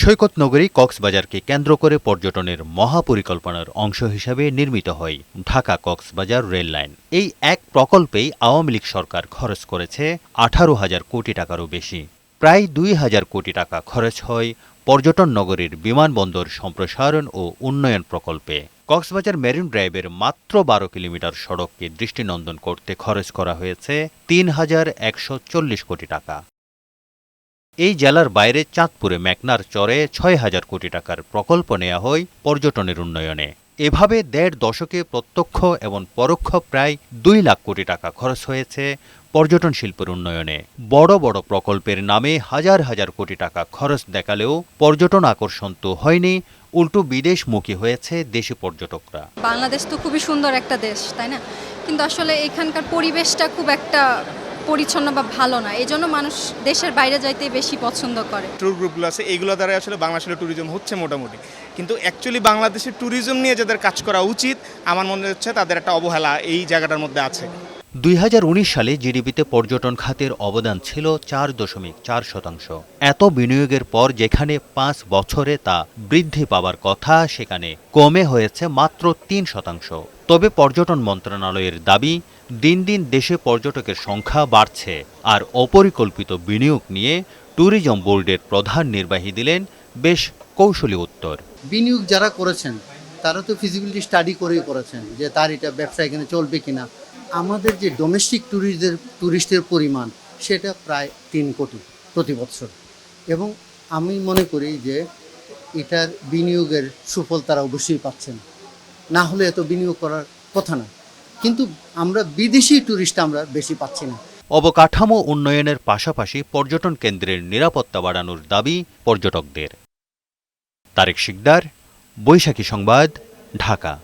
সৈকত নগরী কক্সবাজারকে কেন্দ্র করে পর্যটনের মহাপরিকল্পনার অংশ হিসাবে নির্মিত হয় ঢাকা কক্সবাজার রেল লাইন। এই এক প্রকল্পেই আওয়ামী লীগ সরকার খরচ করেছে আঠারো হাজার কোটি টাকারও বেশি। প্রায় দুই হাজার কোটি টাকা খরচ হয় পর্যটন নগরীর বিমানবন্দর সম্প্রসারণ ও উন্নয়ন প্রকল্পে। কক্সবাজার মেরিন ড্রাইভের মাত্র বারো কিলোমিটার সড়ককে দৃষ্টিনন্দন করতে খরচ করা হয়েছে তিন হাজার একশো চল্লিশ কোটি টাকা। এই জেলার বাইরে চাঁদপুরে মেঘনার চরে ছয় হাজার কোটি টাকার প্রকল্প নেওয়া হয় পর্যটনের উন্নয়নে। এভাবে দেড় দশকে প্রত্যক্ষ এবং পরোক্ষ প্রায় দুই লাখ কোটি টাকা খরচ হয়েছে পর্যটন শিল্পের উন্নয়নে। বড় বড় প্রকল্পের নামে হাজার হাজার কোটি টাকা খরচ দেখালেও পর্যটন আকর্ষণ তো হয়নি, উল্টো বিদেশমুখী হয়েছে দেশি পর্যটকরা। বাংলাদেশ তো খুবই সুন্দর একটা দেশ, তাই না? কিন্তু আসলে এখানকার পরিবেশটা খুব একটা পরিচ্ছন্ন বা ভালো না এই জন্য মানুষ দেশের বাইরে যাইতে বেশি পছন্দ করে। ট্যুর গ্রুপগুলো আছে এইগুলো দ্বারা আসলে বাংলাদেশের ট্যুরিজম হচ্ছে মোটামুটি। কিন্তু অ্যাকচুয়ালি বাংলাদেশের ট্যুরিজম নিয়ে যাদের কাজ করা উচিত, আমার মনে হচ্ছে তাদের একটা অবহেলা এই জায়গাটার মধ্যে আছে। দুই হাজার উনিশ সালে জিডিপিতে পর্যটন খাতের অবদান ছিল চার দশমিক চার শতাংশ। এত বিনিয়োগের পর যেখানে পাঁচ বছরে তা বৃদ্ধি পাওয়ার কথা, সেখানে কমে হয়েছে মাত্র তিন শতাংশ। তবে পর্যটন মন্ত্রণালয়ের দাবি, দিন দিন দেশে পর্যটকের সংখ্যা বাড়ছে আর অপরিকল্পিত বিনিয়োগ নিয়ে ট্যুরিজম বোর্ডের প্রধান নির্বাহী দিলেন বেশ কৌশলী উত্তর। বিনিয়োগ যারা করেছেন, তারা তো ফিজিবিলিটি স্টাডি করেই করেছেন যে তার এটা ব্যবসা এখানে চলবে কিনা। আমাদের যে ডোমেস্টিক ট্যুরিস্টদের ট্যুরিস্টের পরিমাণ, সেটা প্রায় তিন কোটি প্রতি বছর। এবং আমি মনে করি যে এটার বিনিয়োগের সুফল তারা অবশ্যই পাচ্ছেন না। হলে এত বিনিয়োগ করার কথা না। কিন্তু আমরা বিদেশি ট্যুরিস্ট আমরা বেশি পাচ্ছি না। অবকাঠামো উন্নয়নের পাশাপাশি পর্যটন কেন্দ্রের নিরাপত্তা বাড়ানোর দাবি পর্যটকদের। তারেক শিকদার, বৈশাখী সংবাদ, ঢাকা।